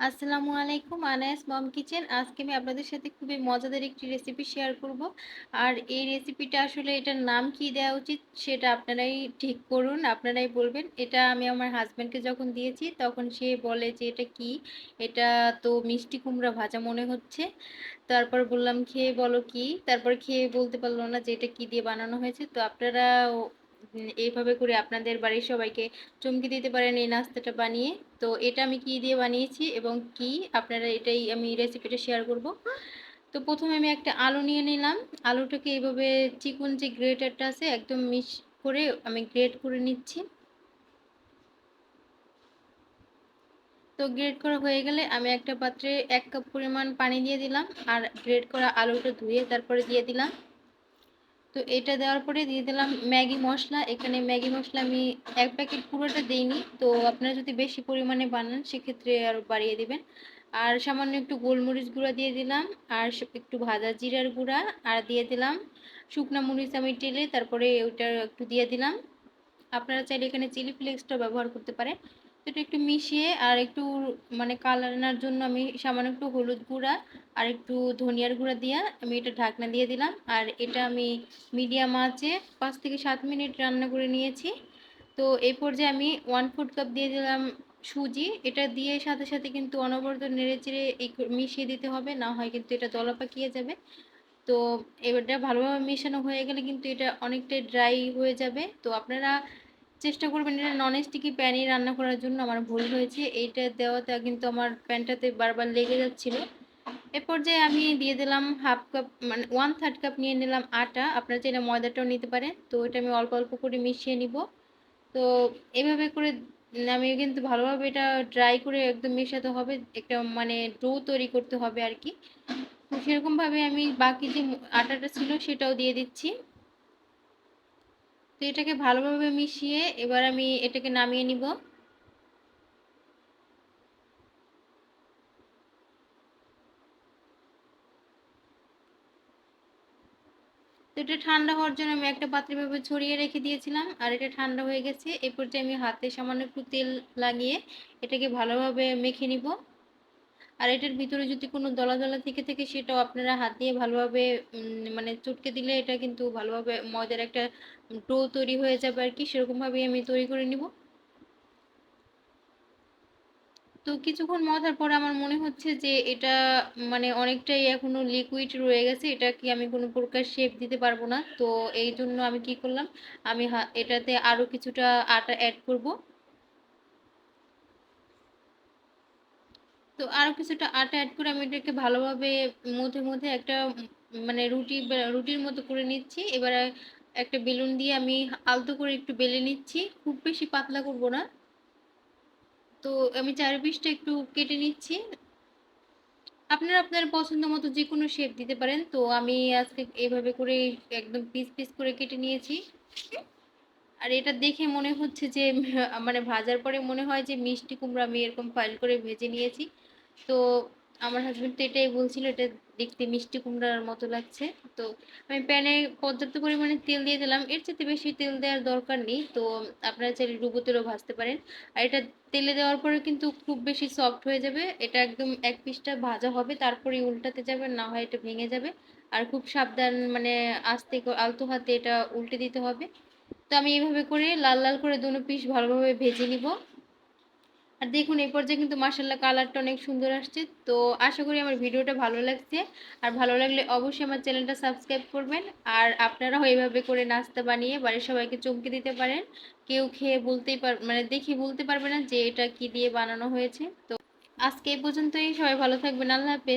আসসালামু আলাইকুম, আনায়াস মম কিচেন। আজকে আমি আপনাদের সাথে খুবই মজাদার একটি রেসিপি শেয়ার করব। আর এই রেসিপিটা আসলে এটার নাম কি দেওয়া উচিত সেটা আপনারাই ঠিক করুন, আপনারাই বলবেন। এটা আমি আমার হাজব্যান্ডকে যখন দিয়েছি তখন সে বলে যে, এটা কি? এটা তো মিষ্টি কুমড়া ভাজা মনে হচ্ছে। তারপর বললাম, খেয়ে বলো কি? তারপর খেয়ে বলতে পারল না যে, এটা কি দিয়ে বানানো হয়েছে? তো আপনারা এইভাবে করে আপনাদের বাড়ির সবাইকে চমকে দিতে পারেন এই নাস্তাটা বানিয়ে। তো এটা আমি কি দিয়ে বানিয়েছি এবং কি আপনারা এটাই আমি রেসিপিটা শেয়ার করব। তো প্রথমে আমি একটা আলু নিয়ে নিলাম। আলুটাকে এইভাবে চিকন যে গ্রেটারটা আছে একদম মিক্স করে আমি গ্রেট করে নিচ্ছি। তো গ্রেড করা হয়ে গেলে আমি একটা পাত্রে এক কাপ পরিমাণ পানি দিয়ে দিলাম আর গ্রেড করা আলুটা ধুয়ে তারপরে দিয়ে দিলাম। তো এটা দেওয়ার পরে দিয়ে দিলাম ম্যাগি মশলা। এখানে ম্যাগি মশলা আমি এক প্যাকেট পুরোটা দিইনি। তো আপনারা যদি বেশি পরিমাণে বানান, সেক্ষেত্রে আরও বাড়িয়ে দিবেন। আর সামান্য একটু গোলমরিচ গুঁড়া দিয়ে দিলাম, আর একটু ভাজা জিরার গুঁড়া, আর দিয়ে দিলাম শুকনো মরিচ আমি টেলে তারপরে ওইটা একটু দিয়ে দিলাম। আপনারা চাইলে এখানে চিলি ফ্লেক্সটা ব্যবহার করতে পারেন। এটা একটু মিশিয়ে আর একটু মানে কালার আনার জন্য আমি সামান্য একটু হলুদ গুঁড়া আর একটু ধনিয়ার গুঁড়া দিয়ে আমি এটা ঢাকনা দিয়ে দিলাম। আর এটা আমি মিডিয়াম আঁচে পাঁচ থেকে সাত মিনিট রান্না করে নিয়েছি। তো এই পর্যায়ে আমি ওয়ান ফুড কাপ দিয়ে দিলাম সুজি। এটা দিয়ে সাথে সাথে কিন্তু অনবরত নেড়ে চেড়ে মিশিয়ে দিতে হবে, না হয় কিন্তু এটা দলা পাকিয়ে যাবে। তো এবারটা ভালোভাবে মেশানো হয়ে গেলে কিন্তু এটা অনেকটাই ড্রাই হয়ে যাবে। তো আপনারা চেষ্টা করবেন এটা নন স্টিকি প্যানে রান্না করার জন্য, আমার ভুল হয়েছে। এইটা দেওয়াতে কিন্তু আমার প্যানটাতে বারবার লেগে যাচ্ছিল। এ পর্যায়ে আমি দিয়ে দিলাম হাফ কাপ মানে ওয়ান থার্ড কাপ নিয়ে নিলাম আটা। আপনারা চাইলে ময়দাটাও নিতে পারেন। তো এটা আমি অল্প অল্প করে মিশিয়ে নিব। তো এভাবে করে আমি কিন্তু ভালোভাবে এটা ড্রাই করে একদম মেশাতে হবে। একটা মানে ডো তৈরি করতে হবে আর কি। সেরকমভাবে আমি বাকি যে আটাটা ছিল সেটাও দিয়ে দিচ্ছি। তো এটাকে ভালোভাবে মিশিয়ে এবার আমি এটাকে নামিয়ে নিব। তো এটা ঠান্ডা হওয়ার জন্য আমি একটা পাত্রে ভাবে ছড়িয়ে রেখে দিয়েছিলাম, আর এটা ঠান্ডা হয়ে গেছে। এ পর্যায়ে আমি হাতে সামান্য একটু তেল লাগিয়ে এটাকে ভালোভাবে মেখে নিব। আর এটার ভিতরে যদি কোনো দলা দলা থেকে, থাকে সেটাও আপনারা হাত দিয়ে ভালোভাবে মানে চটকে দিলে এটা কিন্তু ভালোভাবে ময়দার একটা ডো তৈরি হয়ে যাবে আর কি। সেরকমভাবেই আমি তৈরি করে নিব। তো কিছুক্ষণ মজার পরে আমার মনে হচ্ছে যে এটা মানে অনেকটাই এখনও লিকুইড রয়ে গেছে। এটা কি আমি কোনো প্রকার শেপ দিতে পারব না। তো এই জন্য আমি কি করলাম, আমি এটাতে আরও কিছুটা আটা অ্যাড করব। তো আরও কিছুটা আটা অ্যাড করে আমি এটাকে ভালোভাবে মধ্যে মধ্যে একটা মানে রুটি রুটির মতো করে নিচ্ছি। এবারে একটা বেলুন দিয়ে আমি আলতো করে একটু বেলে নিচ্ছি। খুব বেশি পাতলা করব না। তো আমি চার পিসটা একটু কেটে নিচ্ছি। আপনারা আপনার পছন্দ মতো যে কোনো শেপ দিতে পারেন। তো আমি আজকে এইভাবে করে একদম পিস পিস করে কেটে নিয়েছি। আর এটা দেখে মনে হচ্ছে যে মানে ভাজার পরে মনে হয় যে মিষ্টি কুমড়া আমি এরকম ফাইল করে ভেজে নিয়েছি। তো আমার হাজব্যান্ড তো এটাই বলছিল, এটা দেখতে মিষ্টি কুমড়ার মতো লাগছে। তো আমি প্যানে পর্যাপ্ত পরিমাণে তেল দিয়ে দিলাম। এর চেয়ে বেশি তেল দেওয়ার দরকার নেই। তো আপনারা চাইলে ডুবো তেলও ভাজতে পারেন। আর এটা তেলে দেওয়ার পরে কিন্তু খুব বেশি সফট হয়ে যাবে। এটা একদম এক পিসটা ভাজা হবে তারপরে উল্টাতে যাবে, না হয় এটা ভেঙে যাবে। আর খুব সাবধান মানে আস্তে আলতো হাতে এটা উল্টে দিতে হবে। তো আমি এইভাবে করে লাল লাল করে দুনো পিস ভালোভাবে ভেজে নিব। আর দেখুন, এই পর্যায়ে কিন্তু মার্শাল্লাহ কালারটা অনেক সুন্দর আসছে। তো আশা করি আমার ভিডিওটা ভালো লাগছে। আর ভালো লাগলে অবশ্যই আমার চ্যানেলটা সাবস্ক্রাইব করবেন। আর আপনারাও এইভাবে করে নাস্তা বানিয়ে বাড়ির সবাইকে চমকে দিতে পারেন। কেউ খেয়ে বলতেই পার মানে দেখে বলতে পারবে না যে এটা কি দিয়ে বানানো হয়েছে। তো আজকে এই পর্যন্তই। সবাই ভালো থাকবেন। আল্লাহ হাফেজ।